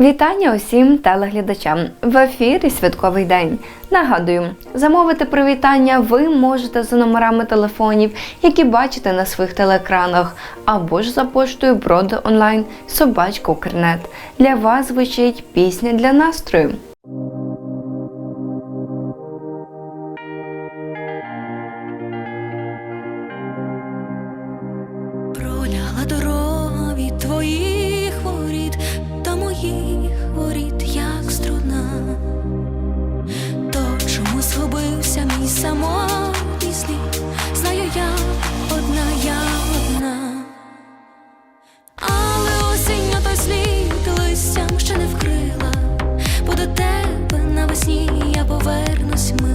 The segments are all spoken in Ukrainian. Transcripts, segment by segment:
Вітання усім телеглядачам в ефірі Святковий день. Нагадую, замовити привітання ви можете за номерами телефонів, які бачите на своїх телеекранах, або ж за поштою Броди онлайн Собачка Укрнет. Для вас звучить пісня для настрою. Проляла дорога від твоїх до моїх тебе я повернусь милий.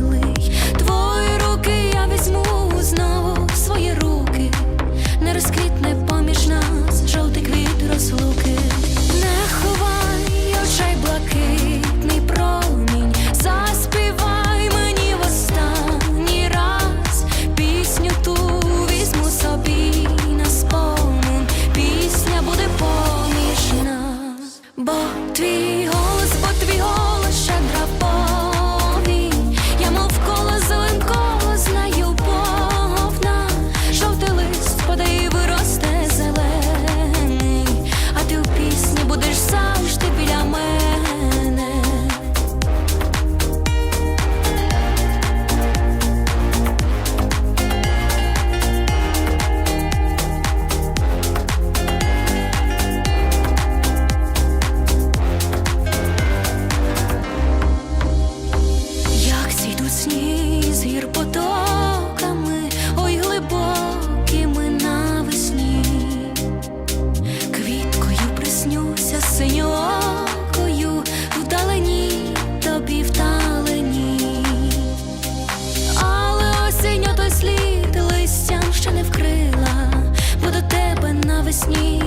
Тебе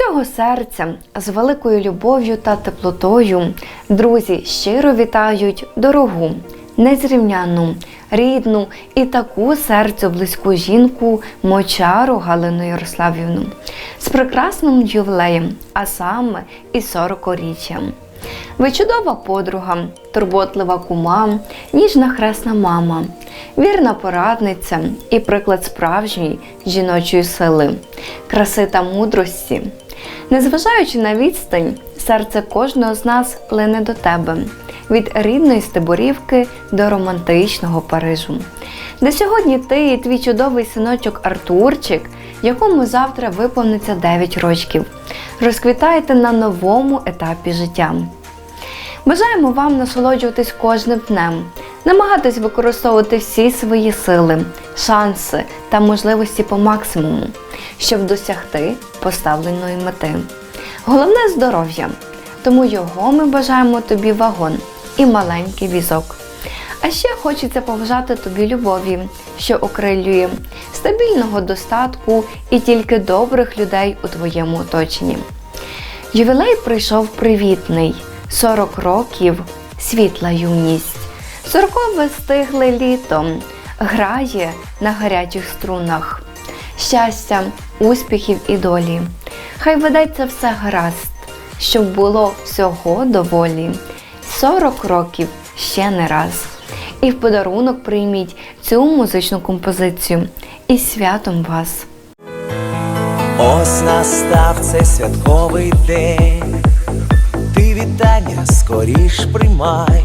Від усього серця, з великою любов'ю та теплотою, друзі щиро вітають дорогу, незрівняну, рідну і таку серцю близьку жінку Мочару Галину Ярославівну з прекрасним ювілеєм, а саме із 40-річчям. Ви чудова подруга, турботлива кума, ніжна хресна мама, вірна порадниця і приклад справжньої жіночої сили, краси та мудрості. Незважаючи на відстань, серце кожного з нас лине до тебе від рідної Стеборівки до романтичного Парижу. Де сьогодні ти і твій чудовий синочок Артурчик, якому завтра виповниться 9 років, розквітаєте на новому етапі життя. Бажаємо вам насолоджуватись кожним днем, намагатись використовувати всі свої сили, шанси та можливості по максимуму, щоб досягти поставленої мети. Головне здоров'я, тому його ми бажаємо тобі вагон і маленький візок. А ще хочеться побажати тобі любові, що окрилює, стабільного достатку і тільки добрих людей у твоєму оточенні. Ювілей прийшов привітний, 40 років, світла юність. Сорокове стигле літом, грає на гарячих струнах. Щастя, успіхів і долі. Хай ведеться все гаразд, щоб було всього доволі. 40 років ще не раз. І в подарунок прийміть цю музичну композицію. І святом вас! Ось настав цей святковий день, ти вітання скоріш приймай,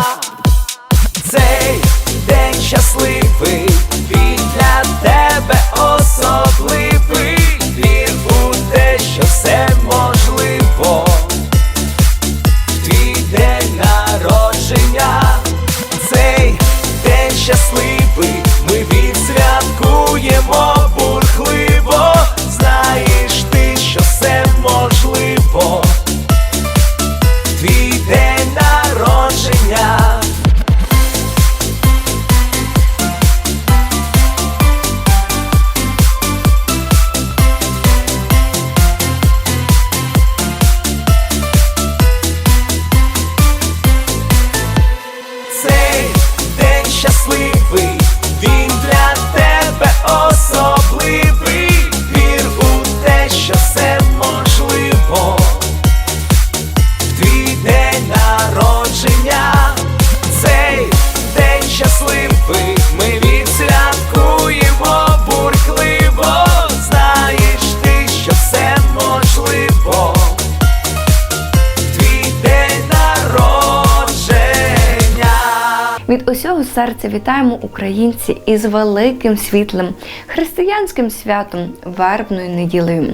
Серця вітаємо українці із великим світлим християнським святом вербною неділею.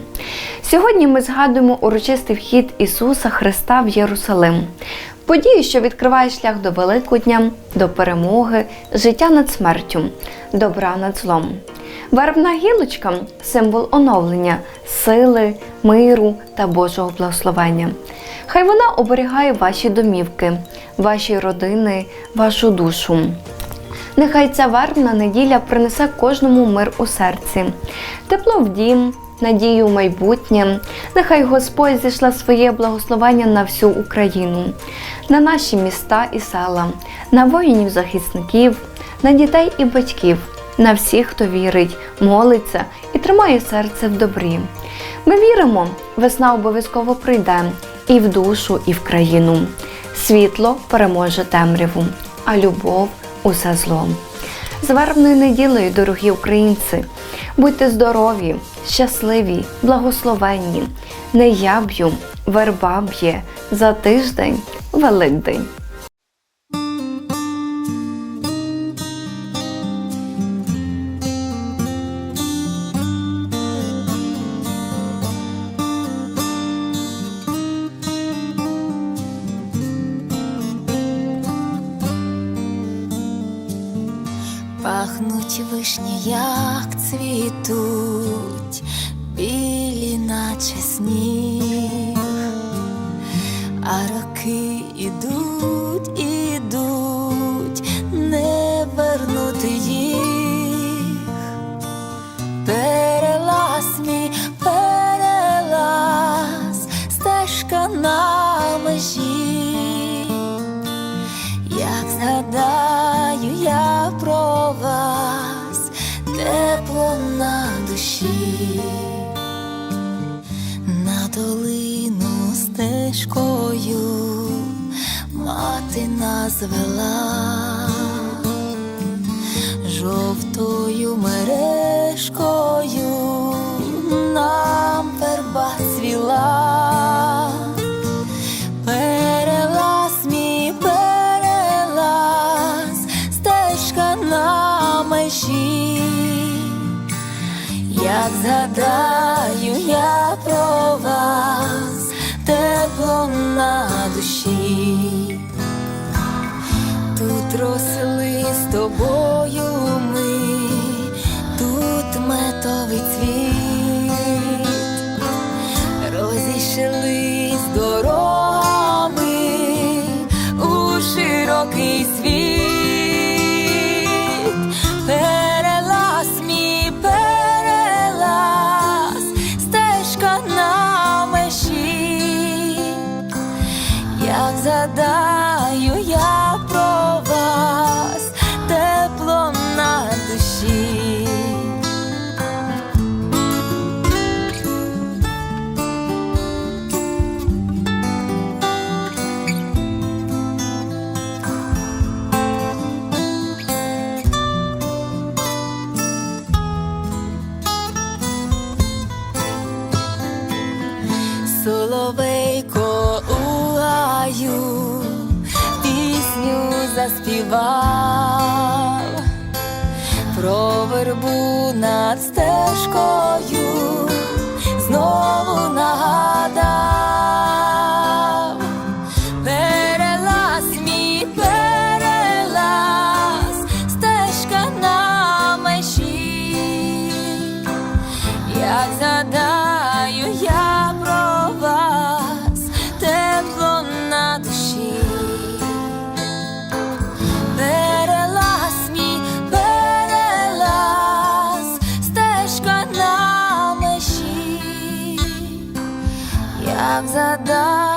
Сьогодні ми згадуємо урочистий вхід Ісуса Христа в Єрусалим. Подію, що відкриває шлях до Великодня, до перемоги, життя над смертю, добра над злом. Вербна гілочка символ оновлення, сили, миру та Божого благословення. Хай вона оберігає ваші домівки, ваші родини, вашу душу. Нехай ця вербна неділя принесе кожному мир у серці, тепло в дім, надію в майбутнє. Нехай Господь зійшла своє благословення на всю Україну, на наші міста і села, на воїнів-захисників, на дітей і батьків, на всіх, хто вірить, молиться і тримає серце в добрі. Ми віримо, весна обов'язково прийде і в душу, і в країну. Світло переможе темряву, а любов усе зло. З вербною неділею, дорогі українці, будьте здорові, щасливі, благословенні. Не я б'ю, верба б'є за тиждень Великдень. Наче стежкою мати нас вела, жовтою мережкою нам верба цвіла. Перелаз мій стежка на межі. Як згадаю я про вас, на душі. Тут росли з тобою ми, тут метовий цвіт, розійшлись дорогами у широкий світ. вербу Як задаю